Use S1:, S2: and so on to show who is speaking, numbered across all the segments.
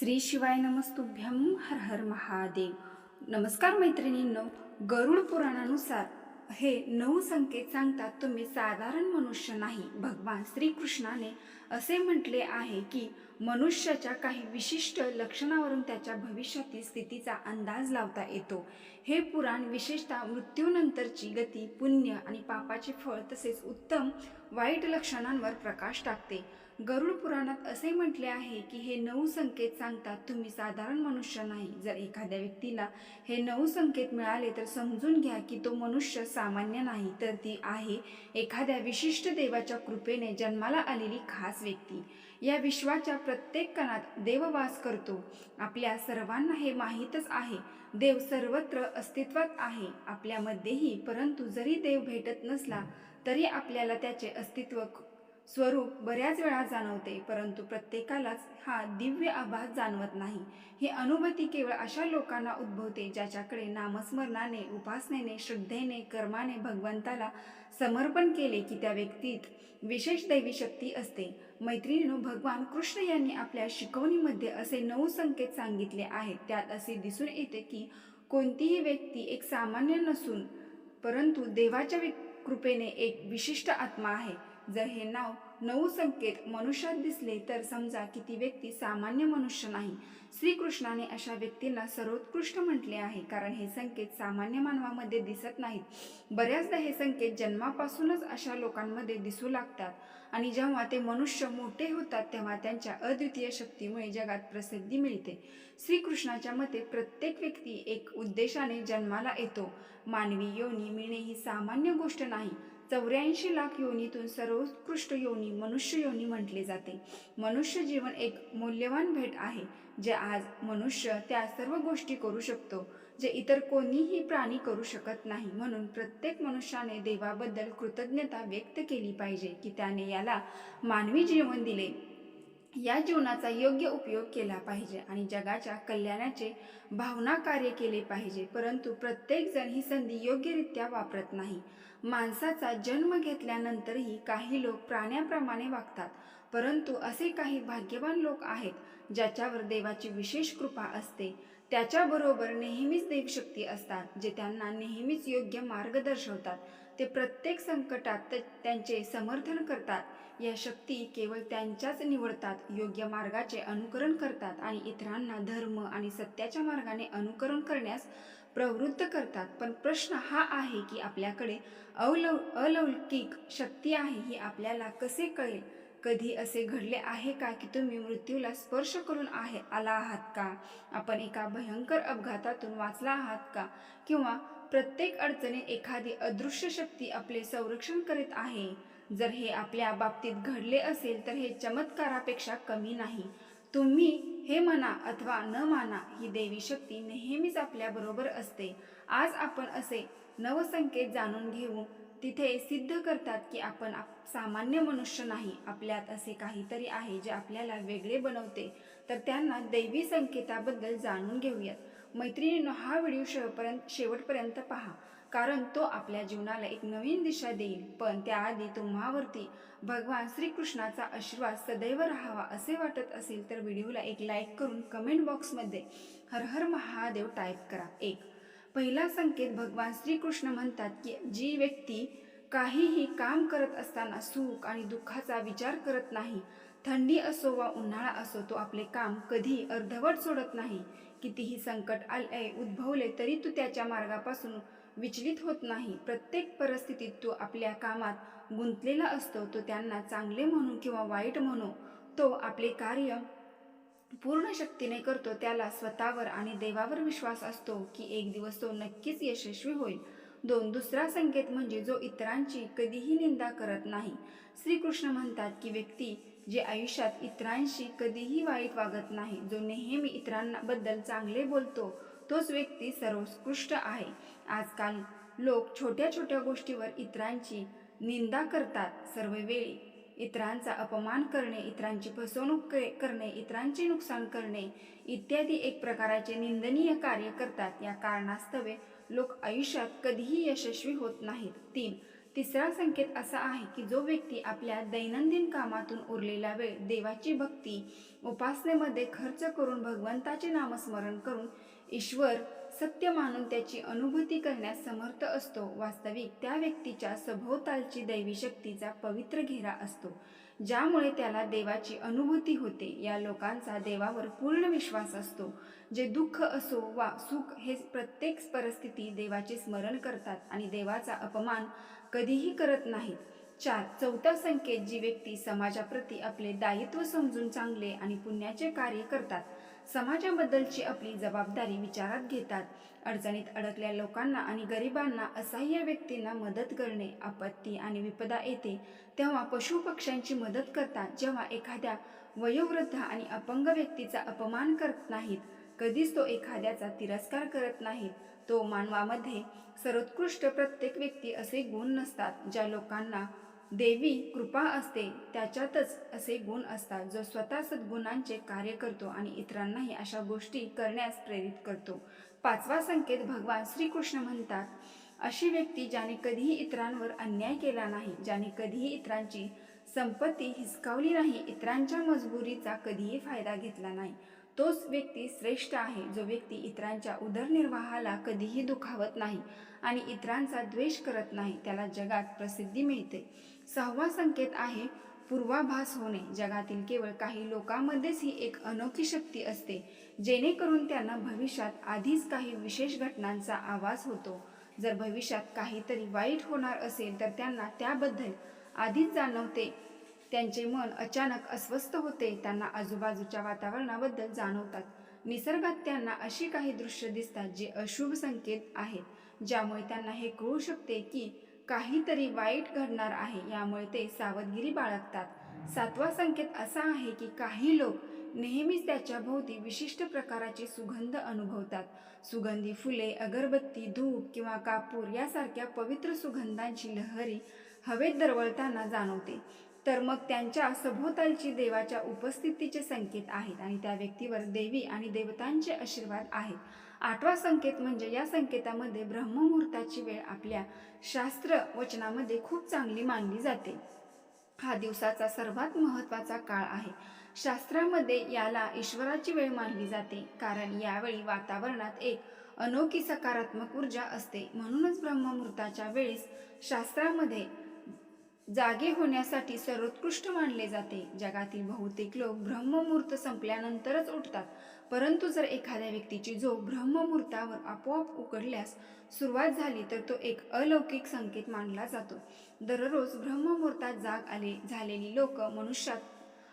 S1: श्री शिवाय नमस्तुभ्यम हर हर महादेव. नमस्कार मैत्रिणींनो गरुड पुराणानुसार हे नऊ संकेत सांगतात तुम्ही साधारण मनुष्य नाही. भगवान श्रीकृष्णाने असे म्हटले आहे की मनुष्याच्या काही विशिष्ट लक्षणावरून त्याच्या भविष्यातील स्थितीचा अंदाज लावता येतो. हे पुराण विशेषतः मृत्यूनंतरची गती पुण्य आणि पापाचे फळ तसेच उत्तम वाईट लक्षणांवर प्रकाश टाकते. गरुड पुराणात असे म्हटले आहे की हे नऊ संकेत सांगतात तुम्ही साधारण मनुष्य नाही. जर एखाद्या व्यक्तीला हे नऊ संकेत मिळाले तर समजून घ्या की तो मनुष्य सामान्य नाही तर ती आहे एखाद्या विशिष्ट देवाच्या कृपेने जन्माला आलेली खास व्यक्ती. या विश्वाच्या प्रत्येक कणात देव वास करतो. आपल्या सर्वांना हे माहीतच आहे. देव सर्वत्र अस्तित्वात आहे. आपल्यामध्येही परंतु जरी देव भेटत नसला तरी आपल्याला त्याचे अस्तित्व स्वरूप बऱ्याच वेळा जाणवते परंतु प्रत्येकालाच हा दिव्य आभास जाणवत नाही. ही अनुभूती केवळ अशा लोकांना उद्भवते ज्याच्याकडे नामस्मरणाने उपासनेने श्रद्धेने कर्माने भगवंताला समर्पण केले की त्या व्यक्तीत विशेष दैवी शक्ती असते. मैत्रिणीनो भगवान कृष्ण यांनी आपल्या शिकवणीमध्ये असे नऊ संकेत सांगितले आहेत. त्यात असे दिसून येते की कोणतीही व्यक्ती एक सामान्य नसून परंतु देवाच्या कृपेने एक विशिष्ट आत्मा आहे. जर हे नाव नऊ संकेत मनुष्यात दिसले तर समजा की ती व्यक्ती सामान्य मनुष्य नाही. श्रीकृष्णाने अशा व्यक्तींना सर्वोत्कृष्ट म्हटले आहे कारण हे संकेत सामान्य मानवामध्ये दिसत नाहीत. बऱ्याचदा हे संकेत जन्मापासूनच अशा लोकांमध्ये दिसू लागतात आणि जेव्हा ते मनुष्य मोठे होतात तेव्हा त्यांच्या अद्वितीय शक्तीमुळे जगात प्रसिद्धी मिळते. श्रीकृष्णाच्या मते प्रत्येक व्यक्ती एक उद्देशाने जन्माला येतो. मानवी योनी मिळणे ही सामान्य गोष्ट नाही. चौऱ्याऐंशी लाख योनीतून सर्वोत्कृष्ट योनी मनुष्य योनी म्हटले जाते. मनुष्य जीवन एक मौल्यवान भेट आहे जे आज मनुष्य त्या सर्व गोष्टी करू शकतो जे इतर कोणीही प्राणी करू शकत नाही. म्हणून प्रत्येक मनुष्याने देवाबद्दल कृतज्ञता व्यक्त केली पाहिजे की त्याने याला मानवी जीवन दिले. या जीवनाचा योग्य उपयोग केला पाहिजे आणि जगाच्या कल्याणाचे भावना कार्य केले पाहिजे. परंतु प्रत्येकजण ही संधी योग्यरित्या वापरत नाही. माणसाचा जन्म घेतल्यानंतरही काही लोक प्राण्याप्रमाणे वागतात. परंतु असे काही भाग्यवान लोक आहेत ज्याच्यावर देवाची विशेष कृपा असते. त्याच्याबरोबर नेहमीच देवशक्ती असतात जे त्यांना नेहमीच योग्य मार्ग दर्शवतात. ते प्रत्येक संकटात त्यांचे समर्थन करतात. या शक्ती केवळ त्यांच्याच निवडतात योग्य मार्गाचे अनुकरण करतात आणि इतरांना धर्म आणि सत्याच्या मार्गाने अनुकरण करण्यास प्रवृत्त करतात. पण प्रश्न हा आहे की आपल्याकडे अवलौ अलौकिक शक्ती आहे ही आपल्याला कसे कळेल? कधी असे घडले आहे का की तुम्ही मृत्यूला स्पर्श करून आहे आला आहात का? आपण एका भयंकर अपघातातून वाचला आहात का? किंवा प्रत्येक अडचणीत एखादी अदृश्य शक्ती आपले संरक्षण करीत आहे? जर हे आपल्या बाबतीत घडले असेल तर हे चमत्कारापेक्षा कमी नाही. तुम्ही हे म्हणा अथवा न माना ही देवी शक्ती नेहमीच आपल्याबरोबर असते. आज आपण असे नवसंकेत जाणून घेऊ. तिथे सिद्ध करतात की आपण आप- सामान्य मनुष्य नाही. आपल्यात असे काहीतरी आहे जे आपल्याला वेगळे बनवते. तर त्यांना दैवी संकेताबद्दल जाणून घेऊयात. मैत्रिणींनो हा व्हिडिओ शेवपर्यंत शेवटपर्यंत पहा. कारण तो आपल्या जीवनाला एक नवीन दिशा देईल. पण त्याआधी तुम्हावरती भगवान श्रीकृष्णाचा आशीर्वाद सदैव राहावा असे वाटत असेल तर व्हिडिओला एक लाईक करून कमेंट बॉक्समध्ये हर हर महादेव टाईप करा. एक पहिला संकेत भगवान श्रीकृष्ण म्हणतात की जी व्यक्ती काहीही काम करत असताना सुख आणि दुःखाचा विचार करत नाही थंडी असो वा उन्हाळा असो तो आपले काम कधी अर्धवट सोडत नाही. कितीही संकट आले उद्भवले तरी तू त्याच्या मार्गापासून विचलित होत नाही. प्रत्येक परिस्थितीत तो आपल्या कामात गुंतलेला असतो. तो त्यांना चांगले म्हणू किंवा वाईट म्हणू तो आपले कार्य पूर्ण शक्तीने करतो. त्याला स्वतःवर आणि देवावर विश्वास असतो की एक दिवस तो नक्कीच यशस्वी होईल. दोन दुसरा संकेत म्हणजे जो इतरांची कधीही निंदा करत नाही. श्रीकृष्ण म्हणतात की व्यक्ती जे आयुष्यात इतरांशी कधीही वाईट वागत नाही जो नेहमी इतरांबद्दल चांगले बोलतो तोच व्यक्ती सर्वोत्कृष्ट आहे. आजकाल लोक छोट्या छोट्या गोष्टीवर इतरांची निंदा करतात सर्व वेळी. इतरांचा अपमान करणे इतरांची फसवणूक के- करणे इतरांचे नुकसान करणे इत्यादी एक प्रकाराचे निंदनीय कार्य करतात. या कारणास्तवे लोक आयुष्यात कधीही यशस्वी होत नाहीत. तीन तिसरा संकेत असा आहे की जो व्यक्ती आपल्या दैनंदिन कामातून उरलेला वेळ देवाची भक्ती उपासनेमध्ये खर्च करून भगवंताचे नामस्मरण करून ईश्वर सत्य मानून त्याची अनुभूती करण्यास समर्थ असतो. वास्तविक त्या व्यक्तीच्या सभोवतालची दैवी शक्तीचा पवित्र घेरा असतो ज्यामुळे त्याला देवाची अनुभूती होते. या लोकांचा देवावर पूर्ण विश्वास असतो. जे दुःख असो वा सुख हे प्रत्येक परिस्थिती देवाचे स्मरण करतात आणि देवाचा अपमान कधीही करत नाहीत. चार चौथा संकेत जी व्यक्ती समाजाप्रती आपले दायित्व समजून चांगले आणि पुण्याचे कार्य करतात. समाजाबद्दलची आपली जबाबदारी विचारात घेतात. अडचणीत अडकल्या लोकांना आणि गरिबांना असहाय्य व्यक्तींना मदत करणे आपत्ती आणि विपदा येते. तेव्हा पशुपक्ष्यांची मदत करतात. जेव्हा एखाद्या वयोवृद्ध आणि अपंग व्यक्तीचा अपमान करत नाहीत कधीच तो एखाद्याचा तिरस्कार करत नाहीत तो मानवामध्ये सर्वोत्कृष्ट प्रत्येक व्यक्ती असे गुण नसतात ज्या लोकांना देवी कृपा असते त्याच्यातच असे गुण असतात. जो स्वतः सद्गुणांचे कार्य करतो आणि इतरांनाही अशा गोष्टी करण्यास प्रेरित करतो. पाचवा संकेत भगवान श्रीकृष्ण म्हणतात अशी व्यक्ती ज्याने कधीही इतरांवर अन्याय केला नाही ज्याने कधीही इतरांची संपत्ती हिसकावली नाही इतरांच्या मजबुरीचा कधीही फायदा घेतला नाही तोच व्यक्ती श्रेष्ठ आहे जो व्यक्ती इतरांच्या उदरनिर्वाहाला कधीही दुखावत नाही आणि इतरांचा द्वेष करत नाही त्याला जगात प्रसिद्धी मिळते. सहावा संकेत आहे पूर्वाभास होणे. जगातील केवळ काही लोकांमध्येच ही एक अनोखी शक्ती असते जेणेकरून त्यांना भविष्यात आधीच काही विशेष घटनांचा आवाज होतो. जर भविष्यात काहीतरी वाईट होणार असेल तर त्यांना त्याबद्दल आधीच जाणवते. त्यांचे मन अचानक अस्वस्थ होते त्यांना आजूबाजूच्या वातावरणाबद्दल जाणवतात. निसर्गात त्यांना अशी काही दृश्य दिसतात जे अशुभ संकेत आहेत ज्यामुळे त्यांना हे कळू शकते की काहीतरी वाईट घडणार आहे यामुळे ते सावधगिरी बाळगतात. सातवा संकेत असा आहे की काही लोक नेहमीच त्याच्या भोवती विशिष्ट प्रकाराची सुगंध अनुभवतात. सुगंधी फुले अगरबत्ती धूप किंवा कापूर यासारख्या पवित्र सुगंधांची लहरी हवेत दरवळताना जाणवते. तर मग त्यांच्या सभोवतालची देवाच्या उपस्थितीचे संकेत आहेत आणि त्या व्यक्तीवर देवी आणि देवतांचे आशीर्वाद आहेत. आठवा संकेत म्हणजे या संकेतामध्ये ब्रह्ममुहूर्ताची वेळ आपल्या शास्त्र वचनामध्ये खूप चांगली मानली जाते. हा दिवसाचा सर्वात महत्त्वाचा काळ आहे. शास्त्रामध्ये याला ईश्वराची वेळ मानली जाते कारण यावेळी वातावरणात एक अनोखी सकारात्मक ऊर्जा असते. म्हणूनच ब्रह्ममुहूर्ताच्या वेळेस शास्त्रामध्ये जागे होण्यासाठी सर्वोत्कृष्ट मानले जाते. जगातील बहुतेक लोक ब्रह्ममुहूर्त संपल्यानंतरच उठतात. परंतु जर एखाद्या व्यक्तीची झोप ब्रह्ममुहूर्तावर आपोआप उकडल्यास सुरुवात झाली तर तो एक अलौकिक संकेत मानला जातो. दररोज ब्रह्ममुहूर्तात जाग आले झालेली लोक मनुष्यात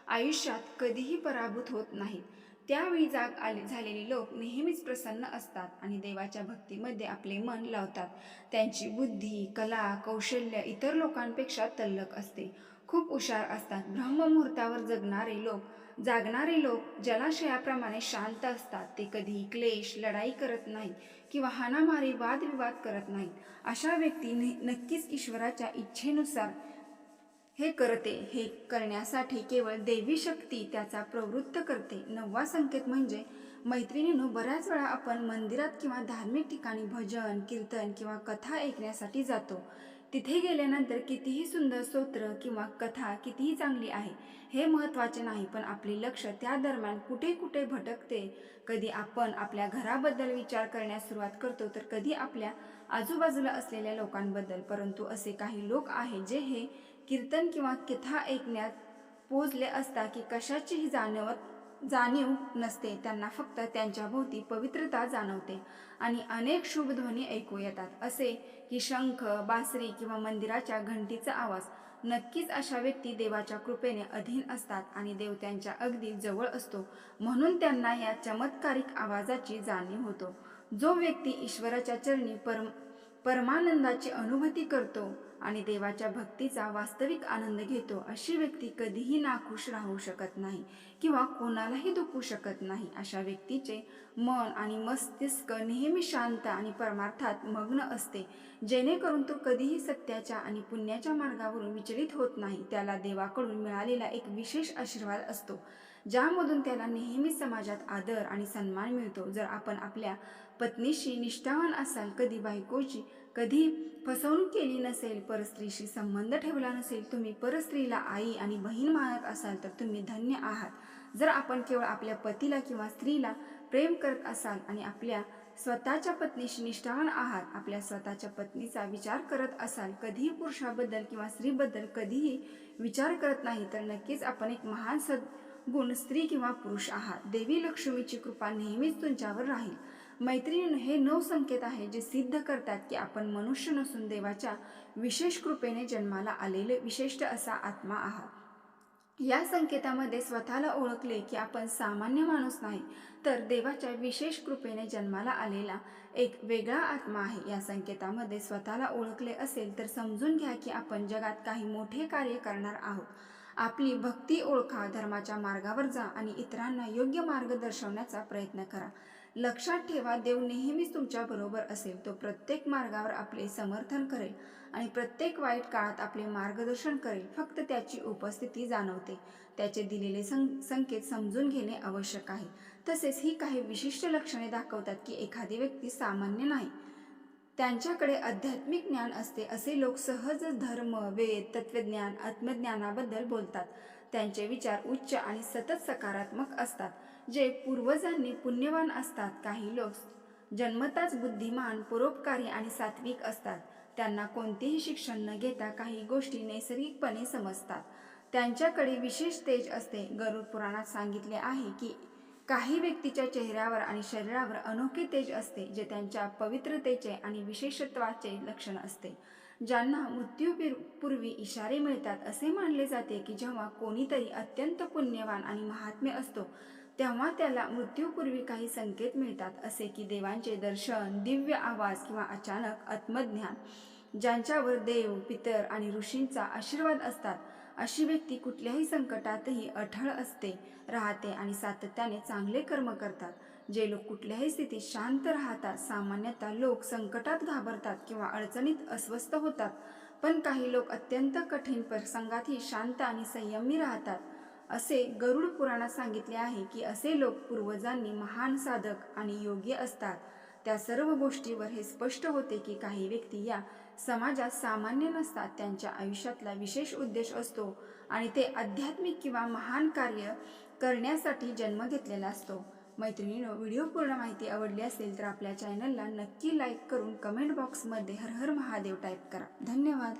S1: आयुष्यात कधीही पराभूत होत नाहीत. त्यावेळी जाग आले झालेले लोक नेहमीच प्रसन्न असतात आणि देवाच्या भक्तीमध्ये आपले मन लावतात. त्यांची बुद्धी कला कौशल्य इतर लोकांपेक्षा तल्लक असते. खूप हुशार असतात. ब्रह्ममुहूर्तावर जगणारे लोक जागणारे लोक जलाशयाप्रमाणे शांत असतात. ते कधी क्लेश लढाई करत नाहीत किंवा हाणामारी वादविवाद करत नाहीत. अशा व्यक्ती नक्कीच ईश्वराच्या इच्छेनुसार हे करते हे करण्यासाठी केवळ देवी शक्ती त्याचा प्रवृत्त करते. नववा संकेत म्हणजे मैत्रिणीनो बऱ्याच वेळा आपण मंदिरात किंवा धार्मिक ठिकाणी भजन कीर्तन किंवा कथा ऐकण्यासाठी जातो. तिथे गेल्यानंतर कितीही सुंदर स्तोत्र किंवा कथा कितीही चांगली आहे हे महत्त्वाचे नाही पण आपले लक्ष त्या दरम्यान कुठे कुठे भटकते. कधी आपण आपल्या घराबद्दल विचार करण्यास सुरुवात करतो तर कधी आपल्या आजूबाजूला असलेल्या लोकांबद्दल परंतु असे काही लोक आहेत जे हे कीर्तन किंवा कथा ऐकण्यात पोचले असता की कशाचीही जाणवत जाणीव नसते त्यांना फक्त त्यांच्या भोवती पवित्रता जाणवते आणि अनेक शुभ ध्वनी ऐकू येतात. असे की शंख बासरी किंवा मंदिराच्या घंटीचा आवाज नक्कीच अशा व्यक्ती देवाच्या कृपेने अधीन असतात आणि देव त्यांच्या अगदी जवळ असतो म्हणून त्यांना या चमत्कारिक आवाजाची जाणीव होतो. जो व्यक्ती ईश्वराच्या चरणी परम परमानंदाची अनुभूती करतो आणि देवाच्या भक्तीचा वास्तविक आनंद घेतो अशी व्यक्ती कधीही नाखुश राहू शकत नाही किंवा कोणालाही दुखू शकत नाही. अशा व्यक्तीचे मन आणि मस्तिष्क नेहमी शांत आणि परमार्थात मग्न असते जेणेकरून तो कधीही सत्याच्या आणि पुण्याच्या मार्गावरून विचलित होत नाही. त्याला देवाकडून मिळालेला एक विशेष आशीर्वाद असतो ज्यामधून त्याला नेहमी समाजात आदर आणि सन्मान मिळतो. जर आपण आपल्या पत्नीशी निष्ठावान असाल कधी बायकोची कधी फसवणूक केली नसेल परस्त्रीशी संबंध ठेवला नसेल तुम्ही परस्त्रीला आई आणि बहीण मानत असाल तर तुम्ही धन्य आहात. जर आपण केवळ आपल्या पतीला किंवा स्त्रीला प्रेम करत असाल आणि आपल्या स्वतःच्या पत्नीशी निष्ठावान आहात आपल्या स्वतःच्या पत्नीचा विचार करत असाल कधीही पुरुषाबद्दल किंवा स्त्रीबद्दल कधीही विचार करत नाही तर नक्कीच आपण एक महान सद्गुण स्त्री किंवा पुरुष आहात. देवी लक्ष्मीची कृपा नेहमीच तुमच्यावर राहील. मैत्रिणी हे नऊ संकेत आहे जे सिद्ध करतात की आपण मनुष्य नसून देवाच्या विशेष कृपेने जन्माला आलेले विशिष्ट असा आत्मा आहात. या संकेतामध्ये स्वतःला ओळखले की आपण सामान्य माणूस नाही तर देवाच्या विशेष कृपेने जन्माला आलेला एक वेगळा आत्मा आहे. या संकेतामध्ये स्वतःला ओळखले असेल तर समजून घ्या की आपण जगात काही मोठे कार्य करणार आहोत. आपली भक्ती ओळखा धर्माच्या मार्गावर जा आणि इतरांना योग्य मार्ग दर्शवण्याचा प्रयत्न करा. लक्षात ठेवा देव नेहमीच तुमच्या बरोबर असेल. तो प्रत्येक मार्गावर आपले समर्थन करेल आणि प्रत्येक वाईट काळात आपले मार्गदर्शन करेल. फक्त त्याची उपस्थिती जाणवते. त्याचे दिलेले सं संकेत समजून घेणे आवश्यक आहे. तसेच ही काही विशिष्ट लक्षणे दाखवतात की एखादी व्यक्ती सामान्य नाही. त्यांच्याकडे आध्यात्मिक ज्ञान असते असे लोक सहज धर्म वेद तत्वज्ञान आत्मज्ञानाबद्दल बोलतात. त्यांचे विचार उच्च आणि सतत सकारात्मक असतात. जे पूर्वजांनी पुण्यवान असतात काही लोक जन्मताच बुद्धिमान परोपकारी आणि सात्विक असतात. त्यांना कोणतेही शिक्षण न घेता काही गोष्टी नैसर्गिकपणे समजतात. त्यांच्याकडे विशेष तेज असते. गरुड पुराणात सांगितले आहे की काही व्यक्तीच्या चेहऱ्यावर आणि शरीरावर अनोखे तेज असते जे त्यांच्या पवित्रतेचे आणि विशेषत्वाचे लक्षण असते. ज्यांना मृत्यूपूर्वी इशारे मिळतात असे मानले जाते की जेव्हा कोणीतरी अत्यंत पुण्यवान आणि महात्म्य असतो तेव्हा त्याला मृत्यूपूर्वी काही संकेत मिळतात असे की देवांचे दर्शन दिव्य आवाज किंवा अचानक आत्मज्ञान ज्यांच्यावर देव पितर आणि ऋषींचा आशीर्वाद असतात. अशी व्यक्ती कुठल्याही संकटातही अठळ असते राहते आणि सातत्याने चांगले कर्म करतात. जे लोक कुठल्याही स्थितीत शांत राहतात सामान्यतः लोक संकटात घाबरतात किंवा अडचणीत अस्वस्थ होतात. पण काही लोक अत्यंत कठीण प्रसंगातही शांत आणि संयमी राहतात. असे गरुड पुराणात सांगितले आहे की असे लोक पूर्वजांनी महान साधक आणि योग्य असतात. त्या सर्व गोष्टीवर हे स्पष्ट होते की काही व्यक्ती या समाजात सामान्य नसतात त्यांच्या आयुष्यातला विशेष उद्देश असतो आणि ते आध्यात्मिक किंवा महान कार्य करण्यासाठी जन्म घेतलेला असतो. मैत्रिणीनो व्हिडिओ पूर्ण माहिती आवडली असेल तर आपल्या चॅनलला नक्की लाईक करून कमेंट बॉक्समध्ये हर हर महादेव टाईप करा. धन्यवाद.